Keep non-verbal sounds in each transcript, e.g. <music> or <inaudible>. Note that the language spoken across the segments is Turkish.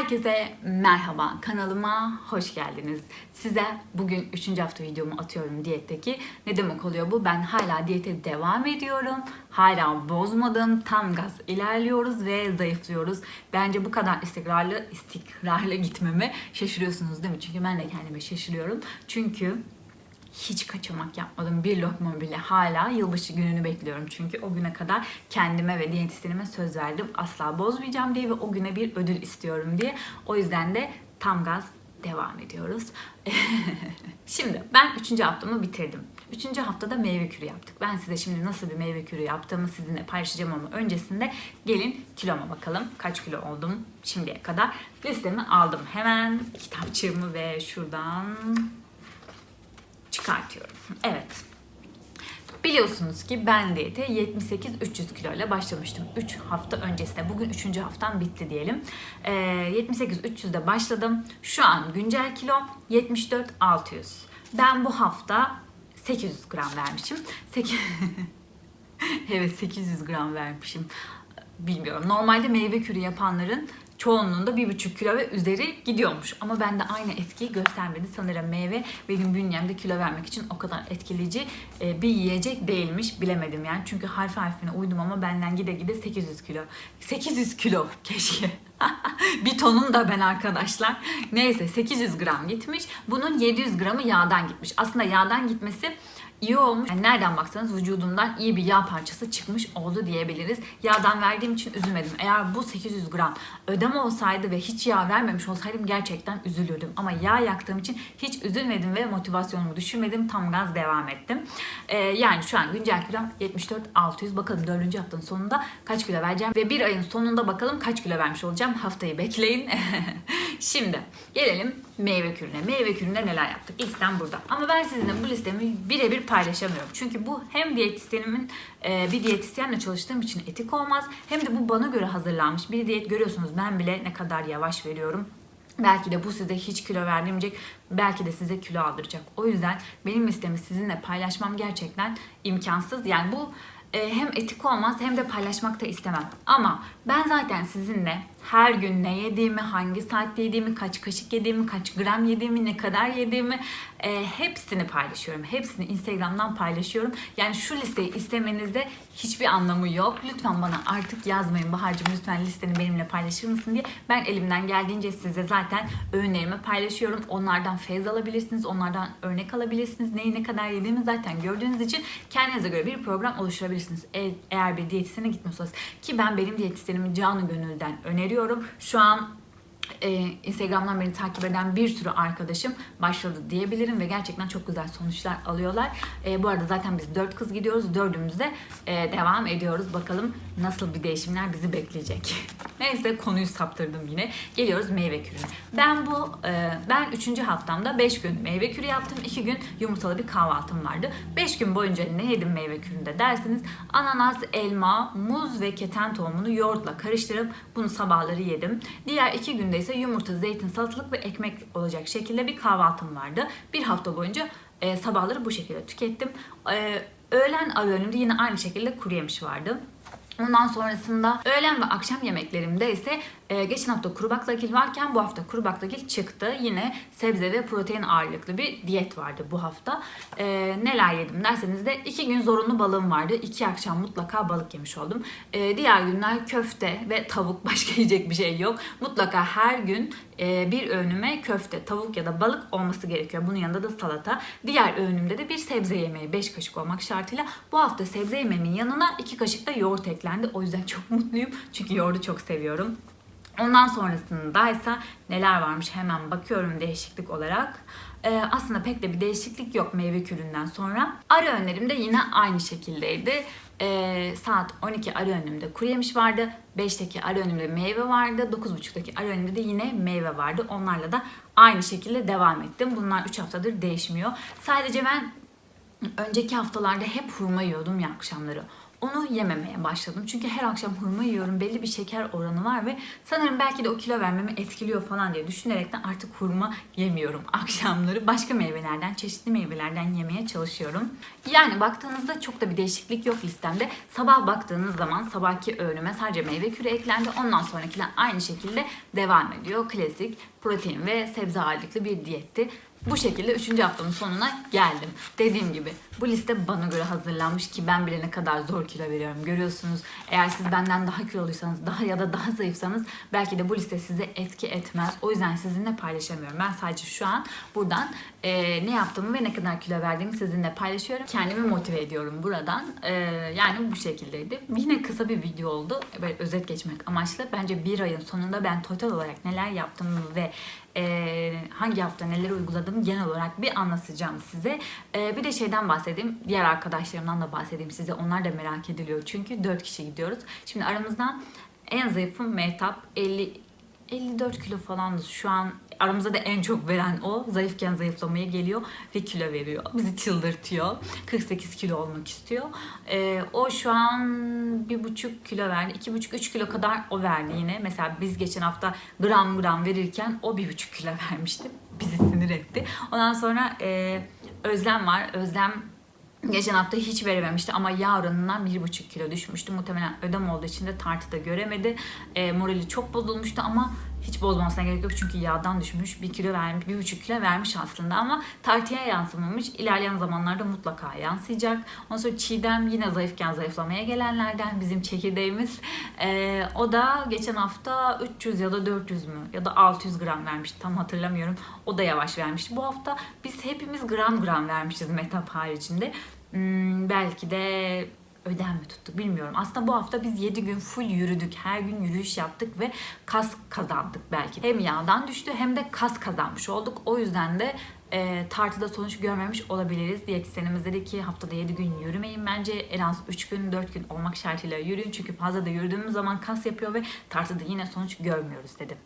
Herkese merhaba, kanalıma hoş geldiniz. Size bugün 3. hafta videomu atıyorum diyetteki. Ne demek oluyor bu? Ben hala diyete devam ediyorum. Hala bozmadım, tam gaz ilerliyoruz ve zayıflıyoruz. Bence bu kadar istikrarlı, istikrarlı gitmeme şaşırıyorsunuz değil mi? Çünkü ben de kendime şaşırıyorum. Çünkü hiç kaçamak yapmadım. Bir lokma bile hala yılbaşı gününü bekliyorum. Çünkü o güne kadar kendime ve diyetisyenime söz verdim. Asla bozmayacağım diye ve o güne bir ödül istiyorum diye. O yüzden de tam gaz devam ediyoruz. <laughs> şimdi ben 3. haftamı bitirdim. 3. haftada meyve kürü yaptık. Ben size şimdi nasıl bir meyve kürü yaptığımı sizinle paylaşacağım ama öncesinde gelin kiloma bakalım. Kaç kilo oldum şimdiye kadar. Listemi aldım. Hemen kitapçığımı ve şuradan çıkartıyorum. Evet. Biliyorsunuz ki ben diyete 78-300 kilo ile başlamıştım. 3 hafta öncesinde. Bugün 3. haftam bitti diyelim. Ee, 78-300'de başladım. Şu an güncel kilo 74-600. Ben bu hafta 800 gram vermişim. 8... <laughs> evet 800 gram vermişim. Bilmiyorum. Normalde meyve kürü yapanların çoğunluğunda bir buçuk kilo ve üzeri gidiyormuş. Ama bende aynı etkiyi göstermedi. Sanırım meyve benim bünyemde kilo vermek için o kadar etkileyici e, bir yiyecek değilmiş. Bilemedim yani. Çünkü harf harfine uydum ama benden gide gide 800 kilo. 800 kilo <laughs> keşke. <laughs> bir tonun da ben arkadaşlar. Neyse 800 gram gitmiş. Bunun 700 gramı yağdan gitmiş. Aslında yağdan gitmesi iyi olmuş. Yani nereden baksanız vücudumdan iyi bir yağ parçası çıkmış oldu diyebiliriz. Yağdan verdiğim için üzülmedim. Eğer bu 800 gram ödem olsaydı ve hiç yağ vermemiş olsaydım gerçekten üzülürdüm. Ama yağ yaktığım için hiç üzülmedim ve motivasyonumu düşürmedim. Tam gaz devam ettim. Ee, yani şu an güncel kilom 74-600. Bakalım 4. haftanın sonunda kaç kilo vereceğim ve bir ayın sonunda bakalım kaç kilo vermiş olacağım. Haftayı bekleyin. <laughs> Şimdi gelelim meyve kürüne. Meyve küründe neler yaptık? Listem burada. Ama ben sizinle bu listemi birebir paylaşamıyorum. Çünkü bu hem diyetisyenimin e, bir diyetisyenle çalıştığım için etik olmaz. Hem de bu bana göre hazırlanmış bir diyet görüyorsunuz. Ben bile ne kadar yavaş veriyorum. Belki de bu size hiç kilo vermeyecek, belki de size kilo aldıracak. O yüzden benim listemi sizinle paylaşmam gerçekten imkansız. Yani bu hem etik olmaz hem de paylaşmak da istemem. Ama ben zaten sizinle her gün ne yediğimi, hangi saatte yediğimi, kaç kaşık yediğimi, kaç gram yediğimi, ne kadar yediğimi e, hepsini paylaşıyorum. Hepsini Instagram'dan paylaşıyorum. Yani şu listeyi istemenizde hiçbir anlamı yok. Lütfen bana artık yazmayın Bahar'cığım lütfen listeni benimle paylaşır mısın diye. Ben elimden geldiğince size zaten öğünlerimi paylaşıyorum. Onlardan feyz alabilirsiniz. Onlardan örnek alabilirsiniz. Neyi ne kadar yediğimi zaten gördüğünüz için kendinize göre bir program oluşturabilirsiniz. E- eğer bir diyetisyene gitmiyorsanız ki ben benim diyetisyenimi canı gönülden öneriyorum. Şu an e, Instagram'dan beni takip eden bir sürü arkadaşım başladı diyebilirim ve gerçekten çok güzel sonuçlar alıyorlar. E, bu arada zaten biz dört kız gidiyoruz. Dördümüzde e, devam ediyoruz. Bakalım nasıl bir değişimler bizi bekleyecek. <laughs> Neyse konuyu saptırdım yine. Geliyoruz meyve kürüne. Ben bu e, ben üçüncü haftamda 5 gün meyve kürü yaptım. 2 gün yumurtalı bir kahvaltım vardı. 5 gün boyunca ne yedim meyve küründe derseniz ananas, elma, muz ve keten tohumunu yoğurtla karıştırıp bunu sabahları yedim. Diğer iki günde ise yumurta, zeytin, salatalık ve ekmek olacak şekilde bir kahvaltım vardı. Bir hafta boyunca e, sabahları bu şekilde tükettim. E, öğlen öğünümde yine aynı şekilde kuru yemiş vardı. Ondan sonrasında öğlen ve akşam yemeklerimde ise e, geçen hafta kuru baklagil varken bu hafta kuru baklagil çıktı. Yine sebze ve protein ağırlıklı bir diyet vardı bu hafta. E, neler yedim derseniz de iki gün zorunlu balığım vardı. İki akşam mutlaka balık yemiş oldum. E, diğer günler köfte ve tavuk <laughs> başka yiyecek bir şey yok. Mutlaka her gün e, bir öğünüme köfte, tavuk ya da balık olması gerekiyor. Bunun yanında da salata. Diğer öğünümde de bir sebze yemeği 5 kaşık olmak şartıyla bu hafta sebze yemeğimin yanına 2 kaşık da yoğurt eklendi. O yüzden <laughs> çok mutluyum. Çünkü yoğurdu çok seviyorum. Ondan sonrasında ise neler varmış hemen bakıyorum değişiklik olarak. Ee, aslında pek de bir değişiklik yok meyve küründen sonra. Ara önerim de yine aynı şekildeydi. Ee, saat 12 ara önümde kuru yemiş vardı. 5'teki ara önümde meyve vardı. 9.30'daki ara önümde de yine meyve vardı. Onlarla da aynı şekilde devam ettim. Bunlar 3 haftadır değişmiyor. Sadece ben önceki haftalarda hep hurma yiyordum ya akşamları. Onu yememeye başladım. Çünkü her akşam hurma yiyorum. Belli bir şeker oranı var ve sanırım belki de o kilo vermemi etkiliyor falan diye düşünerekten artık hurma yemiyorum <laughs> akşamları. Başka meyvelerden, çeşitli meyvelerden yemeye çalışıyorum. Yani baktığınızda çok da bir değişiklik yok listemde. Sabah baktığınız zaman sabahki öğünüme sadece meyve kürü eklendi. Ondan sonrakiler aynı şekilde devam ediyor. Klasik protein ve sebze ağırlıklı bir diyetti. Bu şekilde 3. haftanın sonuna geldim. Dediğim gibi bu liste bana göre hazırlanmış ki ben bile ne kadar zor kilo veriyorum. Görüyorsunuz eğer siz benden daha kiloluysanız daha ya da daha zayıfsanız belki de bu liste size etki etmez. O yüzden sizinle paylaşamıyorum. Ben sadece şu an buradan eee, ne yaptığımı ve ne kadar kilo verdiğimi sizinle paylaşıyorum. Kendimi motive ediyorum buradan. Eee, yani bu şekildeydi. Yine kısa bir video oldu. Böyle özet geçmek amaçlı. Bence bir ayın sonunda ben total olarak neler yaptığımı ve eee, hangi hafta neler uyguladım genel olarak bir anlatacağım size. Eee, bir de şeyden bahsedeyim. Diğer arkadaşlarımdan da bahsedeyim size. Onlar da merak ediliyor. Çünkü 4 kişi gidiyoruz. Şimdi aramızdan en zayıfım Mehtap 50 54 kilo falandı. Şu an aramızda da en çok veren o. Zayıfken zayıflamaya geliyor ve kilo veriyor. Bizi çıldırtıyor. 48 kilo olmak istiyor. Ee, o şu an bir buçuk kilo verdi. iki buçuk üç kilo kadar o verdi yine. Mesela biz geçen hafta gram gram verirken o bir buçuk kilo vermişti. Bizi sinir etti. Ondan sonra e, Özlem var. Özlem Geçen hafta hiç verememişti ama yağ oranından 1,5 kilo düşmüştü. Muhtemelen ödem olduğu için de tartıda göremedi. E, morali çok bozulmuştu ama hiç bozmamasına gerek yok çünkü yağdan düşmüş. 1 kilo vermiş, 1,5 kilo vermiş aslında ama tartıya yansımamış. İlerleyen zamanlarda mutlaka yansıyacak. Ondan sonra Çiğdem yine zayıfken zayıflamaya gelenlerden bizim çekirdeğimiz. E, o da geçen hafta 300 ya da 400 mü ya da 600 gram vermişti tam hatırlamıyorum. O da yavaş vermişti. Bu hafta biz hepimiz gram gram vermişiz Metap haricinde. Hmm, belki de ödem mi tuttuk bilmiyorum. Aslında bu hafta biz 7 gün full yürüdük. Her gün yürüyüş yaptık ve kas kazandık belki. Hem yağdan düştü hem de kas kazanmış olduk. O yüzden de e, tartıda sonuç görmemiş olabiliriz. Diyetisyenimiz dedi ki haftada 7 gün yürümeyin bence en az 3 gün 4 gün olmak şartıyla yürüyün. Çünkü fazla da yürüdüğümüz zaman kas yapıyor ve tartıda yine sonuç görmüyoruz dedi.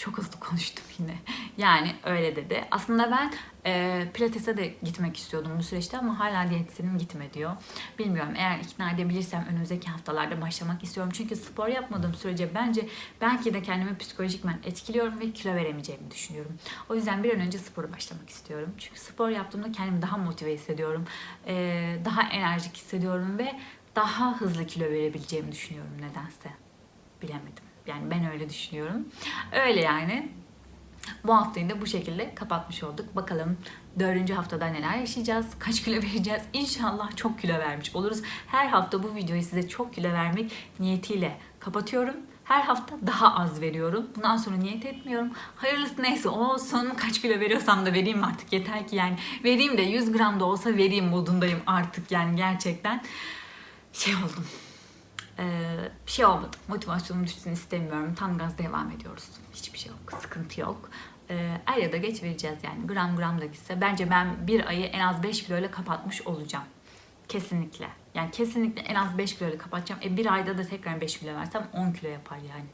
Çok hızlı konuştum yine. Yani öyle dedi. Aslında ben e, pilatese de gitmek istiyordum bu süreçte ama hala diyetisyenim gitme diyor. Bilmiyorum eğer ikna edebilirsem önümüzdeki haftalarda başlamak istiyorum. Çünkü spor yapmadığım sürece bence belki de kendimi psikolojikmen etkiliyorum ve kilo veremeyeceğimi düşünüyorum. O yüzden bir an önce spora başlamak istiyorum. Çünkü spor yaptığımda kendimi daha motive hissediyorum. E, daha enerjik hissediyorum ve daha hızlı kilo verebileceğimi düşünüyorum nedense. Bilemedim. Yani ben öyle düşünüyorum. Öyle yani. Bu haftayı da bu şekilde kapatmış olduk. Bakalım dördüncü haftada neler yaşayacağız? Kaç kilo <laughs> vereceğiz? İnşallah çok kilo vermiş oluruz. Her hafta bu videoyu size çok kilo vermek niyetiyle kapatıyorum. Her hafta daha az veriyorum. Bundan sonra niyet etmiyorum. Hayırlısı neyse olsun. Kaç kilo veriyorsam da vereyim artık. Yeter ki yani vereyim de 100 gram da olsa vereyim modundayım artık yani gerçekten. Şey oldum. Ee, bir şey olmadı. Motivasyonum düşsün istemiyorum. Tam gaz devam ediyoruz. Hiçbir şey yok. Sıkıntı yok. Ee, er ya da geç vereceğiz yani. Gram gram da gitse. Bence ben bir ayı en az 5 kilo ile kapatmış olacağım. Kesinlikle. Yani kesinlikle en az 5 kilo ile kapatacağım. E bir ayda da tekrar 5 kilo versem 10 kilo yapar yani.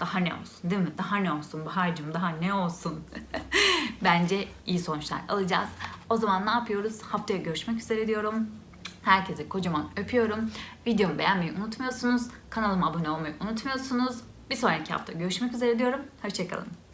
Daha ne olsun değil mi? Daha ne olsun Bahar'cığım daha ne olsun? <laughs> Bence iyi sonuçlar alacağız. O zaman ne yapıyoruz? Haftaya görüşmek üzere diyorum. Herkese kocaman öpüyorum. Videomu beğenmeyi unutmuyorsunuz. Kanalıma abone olmayı unutmuyorsunuz. Bir sonraki hafta görüşmek üzere diyorum. Hoşçakalın.